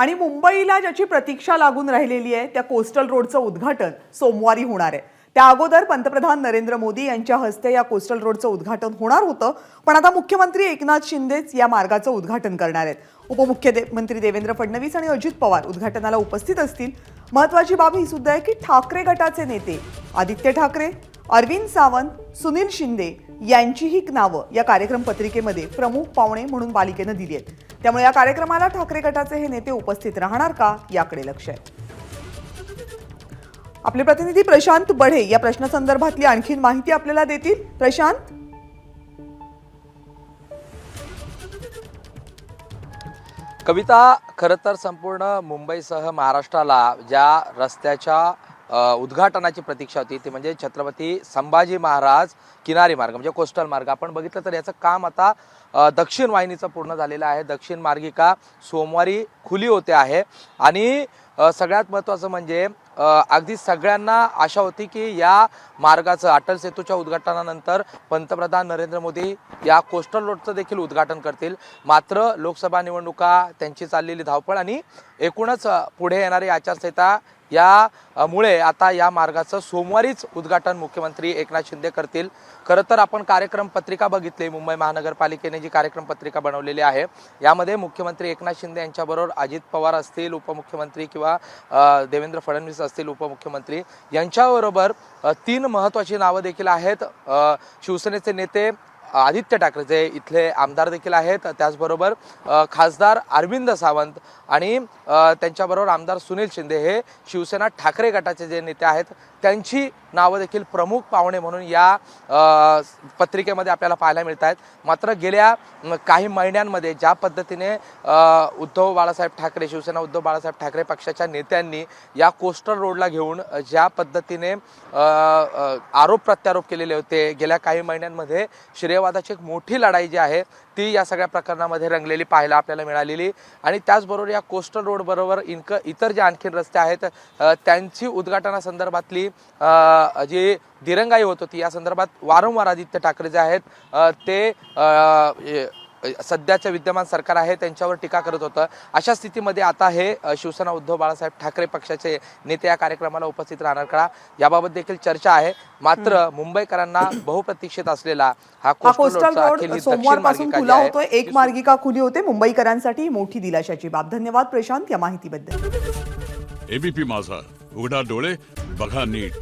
आणि मुंबईला ज्याची प्रतीक्षा लागून राहिलेली आहे त्या कोस्टल रोडचं उद्घाटन सोमवारी होणार आहे. त्या अगोदर पंतप्रधान नरेंद्र मोदी यांच्या हस्ते या कोस्टल रोडचं उद्घाटन होणार होतं. पण आता मुख्यमंत्री एकनाथ शिंदेच या मार्गाचं उद्घाटन करणार आहेत. उपमुख्यमंत्री देवेंद्र फडणवीस आणि अजित पवार उद्घाटनाला उपस्थित असतील. महत्वाची बाब ही सुद्धा आहे की ठाकरे गटाचे नेते आदित्य ठाकरे अरविंद सावंत सुनील शिंदे यांचीही नावं या कार्यक्रम पत्रिकेमध्ये प्रमुख पाहुणे म्हणून पालिकेनं दिली आहेत. त्यामुळे या कार्यक्रमाला ठाकरे गटाचे हे नेते उपस्थित राहणार का याकडे लक्ष आहे. आपले प्रतिनिधी प्रशांत बढे या प्रश्नासंदर्भातली आणखीन माहिती आपल्याला देतील. प्रशांत? कविता खरं तर संपूर्ण मुंबईसह महाराष्ट्राला ज्या रस्त्याच्या उद्घाटनाची प्रतीक्षा होती. ती म्हणजे छत्रपती संभाजी महाराज किनारी मार्ग म्हणजे कोस्टल मार्ग. आपण बघितलं तर याचं काम आता दक्षिण वाहिनीचं पूर्ण झालेलं आहे. दक्षिण मार्गिका सोमवारी खुली होते आहे. आणि सगळ्यात महत्त्वाचं म्हणजे अगदी सगळ्यांना आशा होती की या मार्गाचं अटल सेतूच्या उद्घाटनानंतर पंतप्रधान नरेंद्र मोदी या कोस्टल रोडचं देखील उद्घाटन करतील. मात्र लोकसभा निवडणुका त्यांची चाललेली धावपळ आणि एकूणच पुढे येणारी आचारसंहिता या मुळे आता या मार्गाचं सोमवारीच उद्घाटन मुख्यमंत्री एकनाथ शिंदे करतील. खरं तर आपण कार्यक्रम पत्रिका बघितली मुंबई महानगरपालिकेने जी कार्यक्रम पत्रिका बनवलेली आहे. यामध्ये मुख्यमंत्री एकनाथ शिंदे यांच्याबरोबर अजित पवार असतील उपमुख्यमंत्री किंवा देवेंद्र फडणवीस असतील उपमुख्यमंत्री यांच्याबरोबर तीन महत्त्वाची नावं देखील आहेत. शिवसेनेचे नेते आदित्य ठाकरे जे इथले आमदार देखील आहेत त्याचबरोबर खासदार अरविंद सावंत आणि त्यांच्याबरोबर आमदार सुनील शिंदे हे शिवसेना ठाकरे गटाचे जे नेते आहेत त्यांची नावं देखील प्रमुख पाहुणे म्हणून या पत्रिकेमध्ये आपल्याला पाहायला मिळत आहेत मात्र गेल्या काही महिन्यांमध्ये ज्या पद्धतीने उद्धव बाळासाहेब ठाकरे शिवसेना उद्धव बाळासाहेब ठाकरे पक्षाच्या नेत्यांनी या कोस्टल रोडला घेऊन ज्या पद्धतीने आरोप प्रत्यारोप केलेले होते गेल्या काही महिन्यांमध्ये न्यायवादाची एक मोठी लढाई जी आहे ती या सगळ्या प्रकरणामध्ये रंगलेली पाहायला आपल्याला मिळालेली. आणि त्याचबरोबर या कोस्टल रोडबरोबर इनक इतर जे आणखीन रस्ते आहेत त्यांची उद्घाटनासंदर्भातली जी दिरंगाई होत होती या संदर्भात वारंवार आदित्य ठाकरे जे आहेत ते अ, ए- सध्याचं विद्यमान सरकार आहे त्यांच्यावर टीका करत होतं. अशा स्थितीमध्ये आता हे शिवसेना उद्धव बाळासाहेब ठाकरे पक्षाचे नेते या कार्यक्रमाला उपस्थित राहणार. का याबाबत देखील चर्चा आहे. मात्र मुंबईकरांना बहुप्रतीक्षित असलेला हा हा कोस्टल सोमवारपासून खुला आहे, होतोय. एक मार्गिका खुली होते. मुंबईकरांसाठी मोठी दिलाशाची बाब. धन्यवाद प्रशांत या माहितीबद्दल. एबीपी माझा. उघडा डोळे बघा नीट.